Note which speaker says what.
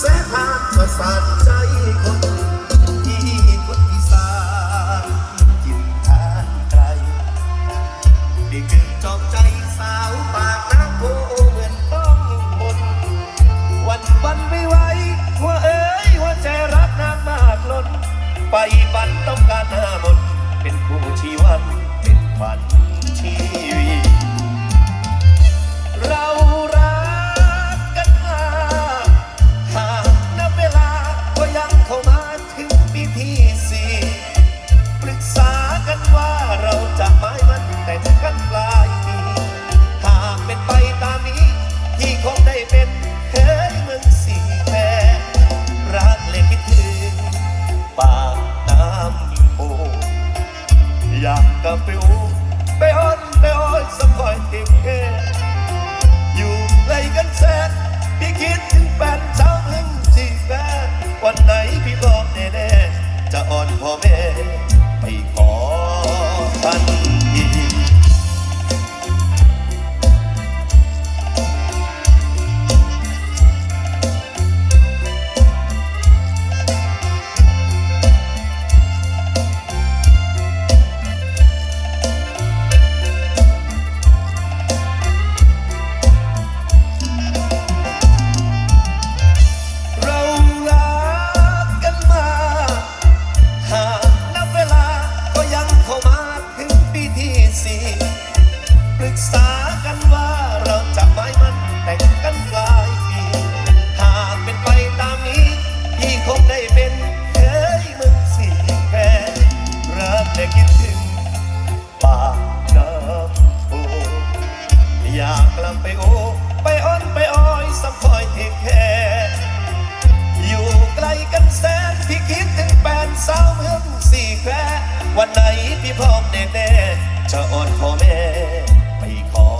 Speaker 1: แสนหางประสาทใจคนที่คนอีสานกินทานไกลได้เกิดจอบใจสาวปากน้ำโพเหมือนต้องมนวันวันไม่ไหวหัวเอ้ยหัวใจรักนางมากล้นไปฝันต้องการ เราจะหมายมันแต่ถึงกันปลายปีหากเป็นไปตามนี้ ที่คงได้เป็นเฮ้ยเมืองสีแพรรักและคิดถึงปากน้ำโพอยากกลับไปโอไปอ้อนไปอ้อยสักคอยเก็บแค่อยู่ไกลกันแสนพี่คิดถึงแฟนเช้าถึงสีแฟนวันไหนพี่บอกแน่ๆจะอ่อนพ่อแม่ไปขอ ทั ปรึกษากันว่าเราจะหมายมันแต่งกันปลายปีหากเป็นไปตามนี้ พี่คงได้เป็นเคยมึงสี่แค่รักและคิดถึงปากน้ำโพอยากกลับไปโอไปอ้อนไปอ้อยสักคอยเทคแคร์อยู่ไกลกันแสนพี่คิดถึงแฟนสาวเมืองสี่แคววันไหนพี่พร้อมแน่ๆจะอ่อนพ่อแม่ ไปขอ